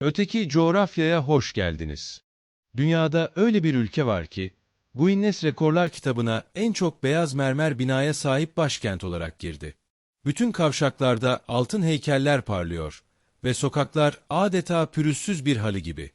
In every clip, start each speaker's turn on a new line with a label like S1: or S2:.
S1: Öteki coğrafyaya hoş geldiniz. Dünyada öyle bir ülke var ki, Guinness Rekorlar kitabına en çok beyaz mermer binaya sahip başkent olarak girdi. Bütün kavşaklarda altın heykeller parlıyor ve sokaklar adeta pürüzsüz bir halı gibi.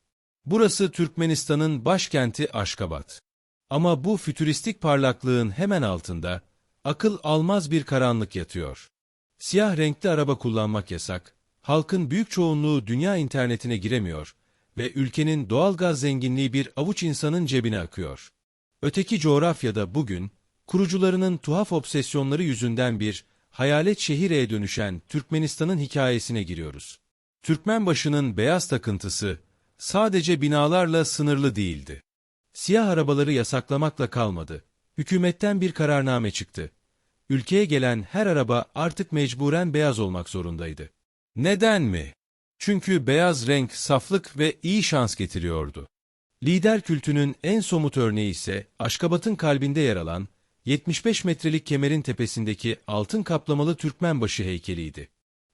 S1: Burası Türkmenistan'ın başkenti Aşkabat. Ama bu fütüristik parlaklığın hemen altında akıl almaz bir karanlık yatıyor. Siyah renkli araba kullanmak yasak, halkın büyük çoğunluğu dünya internetine giremiyor ve ülkenin doğal gaz zenginliği bir avuç insanın cebine akıyor. Öteki coğrafyada bugün, kurucularının tuhaf obsesyonları yüzünden bir hayalet şehireye dönüşen Türkmenistan'ın hikayesine giriyoruz. Türkmenbaşı'nın beyaz takıntısı sadece binalarla sınırlı değildi. Siyah arabaları yasaklamakla kalmadı. Hükümetten bir kararname çıktı. Ülkeye gelen her araba artık mecburen beyaz olmak zorundaydı. Neden mi? Çünkü beyaz renk saflık ve iyi şans getiriyordu. Lider kültünün en somut örneği ise Aşkabat'ın kalbinde yer alan 75 metrelik kemerin tepesindeki altın kaplamalı Türkmenbaşı heykeliydi.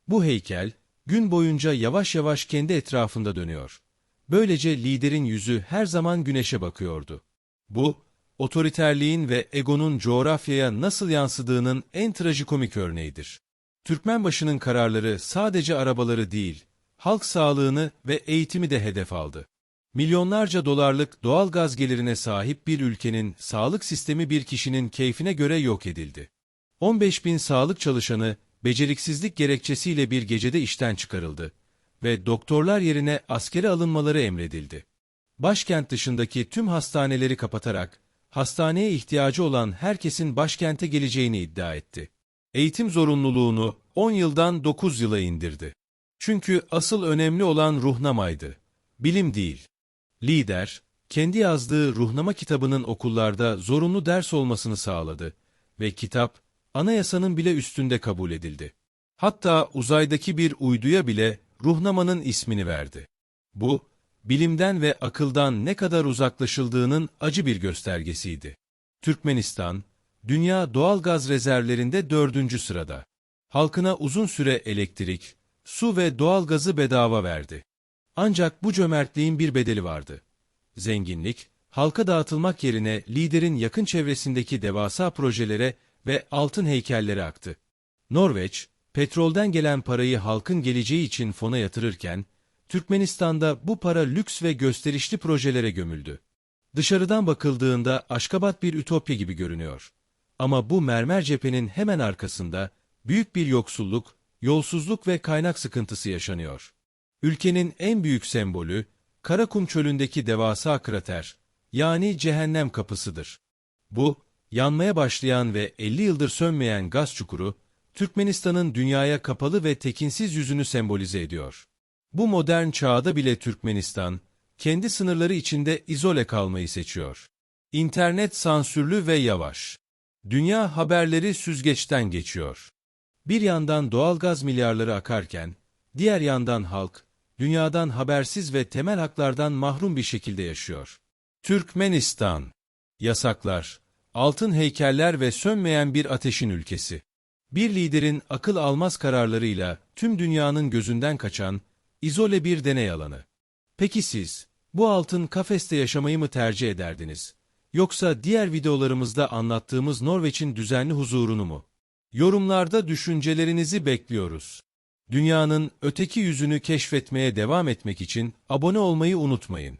S1: Bu heykel gün boyunca yavaş yavaş kendi etrafında dönüyor. Böylece liderin yüzü her zaman güneşe bakıyordu. Bu, otoriterliğin ve egonun coğrafyaya nasıl yansıdığının en trajikomik örneğidir. Türkmenbaşı'nın kararları sadece arabaları değil, halk sağlığını ve eğitimi de hedef aldı. Milyonlarca dolarlık doğal gaz gelirine sahip bir ülkenin sağlık sistemi bir kişinin keyfine göre yok edildi. 15 bin sağlık çalışanı beceriksizlik gerekçesiyle bir gecede işten çıkarıldı ve doktorlar yerine askere alınmaları emredildi. Başkent dışındaki tüm hastaneleri kapatarak hastaneye ihtiyacı olan herkesin başkente geleceğini iddia etti. Eğitim zorunluluğunu 10 yıldan 9 yıla indirdi. Çünkü asıl önemli olan ruhnamaydı, bilim değil. Lider, kendi yazdığı ruhnama kitabının okullarda zorunlu ders olmasını sağladı ve kitap, anayasanın bile üstünde kabul edildi. Hatta uzaydaki bir uyduya bile ruhnamanın ismini verdi. Bu, bilimden ve akıldan ne kadar uzaklaşıldığının acı bir göstergesiydi. Türkmenistan, dünya doğal gaz rezervlerinde dördüncü sırada. Halkına uzun süre elektrik, su ve doğal gazı bedava verdi. Ancak bu cömertliğin bir bedeli vardı. Zenginlik, halka dağıtılmak yerine liderin yakın çevresindeki devasa projelere ve altın heykellere aktı. Norveç, petrolden gelen parayı halkın geleceği için fona yatırırken, Türkmenistan'da bu para lüks ve gösterişli projelere gömüldü. Dışarıdan bakıldığında Aşkabat bir ütopya gibi görünüyor. Ama bu mermer cephenin hemen arkasında büyük bir yoksulluk, yolsuzluk ve kaynak sıkıntısı yaşanıyor. Ülkenin en büyük sembolü, Karakum çölündeki devasa krater, yani cehennem kapısıdır. Bu, yanmaya başlayan ve 50 yıldır sönmeyen gaz çukuru, Türkmenistan'ın dünyaya kapalı ve tekinsiz yüzünü sembolize ediyor. Bu modern çağda bile Türkmenistan, kendi sınırları içinde izole kalmayı seçiyor. İnternet sansürlü ve yavaş. Dünya haberleri süzgeçten geçiyor. Bir yandan doğalgaz milyarları akarken, diğer yandan halk, dünyadan habersiz ve temel haklardan mahrum bir şekilde yaşıyor. Türkmenistan. Yasaklar, altın heykeller ve sönmeyen bir ateşin ülkesi. Bir liderin akıl almaz kararlarıyla tüm dünyanın gözünden kaçan, izole bir deney alanı. Peki siz, bu altın kafeste yaşamayı mı tercih ederdiniz? Yoksa diğer videolarımızda anlattığımız Norveç'in düzenli huzurunu mu? Yorumlarda düşüncelerinizi bekliyoruz. Dünyanın öteki yüzünü keşfetmeye devam etmek için abone olmayı unutmayın.